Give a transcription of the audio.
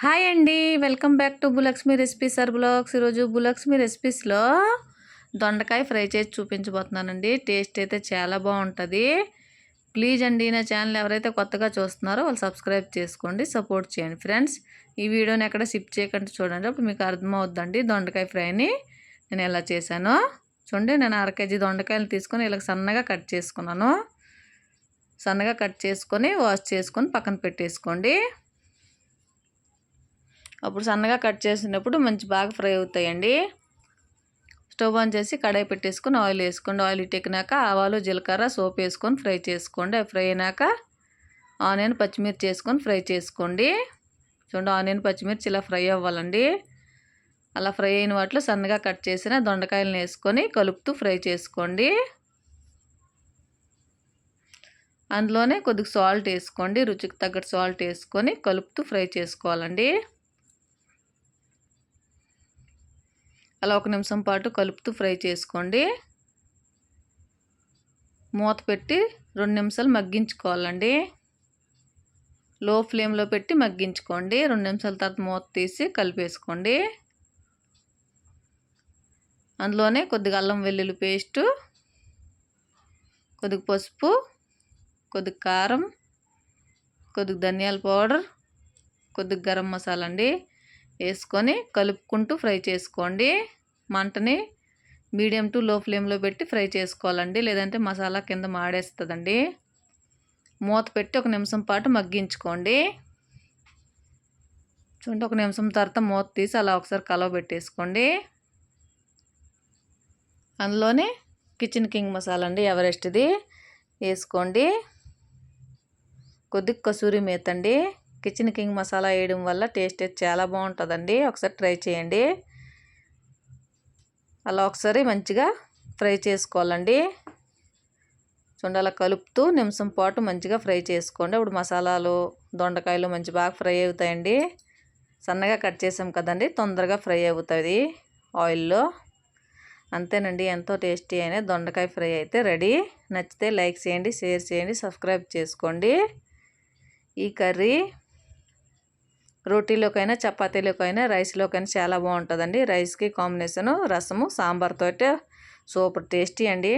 Hi అండి. Welcome back to Bulakshmi recipes sir blogs. ఈరోజు బులక్ష్మి రెసిపీస్లో దొండకాయ ఫ్రై చేసి చూపించబోతున్నానండి. టేస్ట్ అయితే చాలా బాగుంటుంది. ప్లీజ్ అండి నా ఛానల్ ఎవరైతే కొత్తగా చూస్తున్నారో వాళ్ళు సబ్స్క్రైబ్ చేసుకోండి సపోర్ట్ చేయండి ఫ్రెండ్స్. ఈ వీడియోని ఎక్కడ సిప్ చేయకుండా చూడండి అప్పుడు మీకు అర్థమవుద్దండి దొండకాయ ఫ్రైని నేను ఎలా చేశాను. చూడండి నేను అర కేజీ దొండకాయలు తీసుకొని ఇలా సన్నగా కట్ చేసుకున్నాను. సన్నగా కట్ చేసుకొని వాష్ చేసుకొని పక్కన పెట్టేసుకోండి. అప్పుడు సన్నగా కట్ చేసినప్పుడు మంచి బాగా ఫ్రై అవుతాయండి. స్టవ్ ఆన్ చేసి కడాయి పెట్టేసుకొని ఆయిల్ వేసుకోండి. ఆయిల్ ఇట్టెక్కినాక ఆవాలు జీలకర్ర సోప్ వేసుకొని ఫ్రై చేసుకోండి. అవి ఫ్రై అయినాక ఆనియన్ పచ్చిమిర్చి వేసుకొని ఫ్రై చేసుకోండి. చూడండి ఆనియన్ పచ్చిమిర్చి ఇలా ఫ్రై అవ్వాలండి. అలా ఫ్రై అయిన వాటిలో సన్నగా కట్ చేసిన దొండకాయలను వేసుకొని కలుపుతూ ఫ్రై చేసుకోండి. అందులోనే కొద్దిగా సాల్ట్ వేసుకోండి. రుచికి తగ్గట్టు సాల్ట్ వేసుకొని కలుపుతూ ఫ్రై చేసుకోవాలండి. అలా ఒక నిమిషం పాటు కలుపుతూ ఫ్రై చేసుకోండి. మూత పెట్టి రెండు నిమిషాలు మగ్గించుకోవాలండి. లో ఫ్లేమ్లో పెట్టి మగ్గించుకోండి. రెండు నిమిషాల తర్వాత మూత తీసి కలిపేసుకోండి. అందులోనే కొద్దిగా అల్లం వెల్లుల్లి పేస్టు కొద్దిగా పసుపు కొద్దిగా కారం కొద్దిగా ధనియాల పౌడర్ కొద్దిగా గరం మసాలా అండి. వేసుకొని కలుపుకుంటూ ఫ్రై చేసుకోండి. మంటని మీడియం టు లో ఫ్లేమ్లో పెట్టి ఫ్రై చేసుకోవాలండి. లేదంటే మసాలా కింద మాడేస్తుందండి. మూత పెట్టి ఒక నిమిషం పాటు మగ్గించుకోండి. చూడండి ఒక నిమిషం తర్వాత మూత తీసి అలా ఒకసారి కలవ పెట్టేసుకోండి. అందులోనే కిచెన్ కింగ్ మసాలా అండి ఎవరెస్ట్ది? వేసుకోండి. కొద్దిగా కసూరి మేతండి కిచెన్ కింగ్ మసాలా వేయడం వల్ల టేస్ట్ చాలా బాగుంటుందండి. ఒకసారి ట్రై చేయండి. అలా ఒకసారి మంచిగా ఫ్రై చేసుకోవాలండి. చూడండి అలా కలుపుతూ నిమిషం పాటు మంచిగా ఫ్రై చేసుకోండి. అప్పుడు మసాలాలు దొండకాయలు మంచి బాగా ఫ్రై అవుతాయండి. సన్నగా కట్ చేసాం కదండి తొందరగా ఫ్రై అవుతుంది ఆయిల్లో. అంతేనండి ఎంతో టేస్టీ అయిన దొండకాయ ఫ్రై అయితే రెడీ. నచ్చితే లైక్ చేయండి షేర్ చేయండి సబ్స్క్రైబ్ చేసుకోండి. ఈ కర్రీ రోటీలోకైనా చపాతీలోకైనా రైస్లోకైనా చాలా బాగుంటుందండి. రైస్కి కాంబినేషను రసము సాంబార్తో సూపర్ టేస్టీ అండి.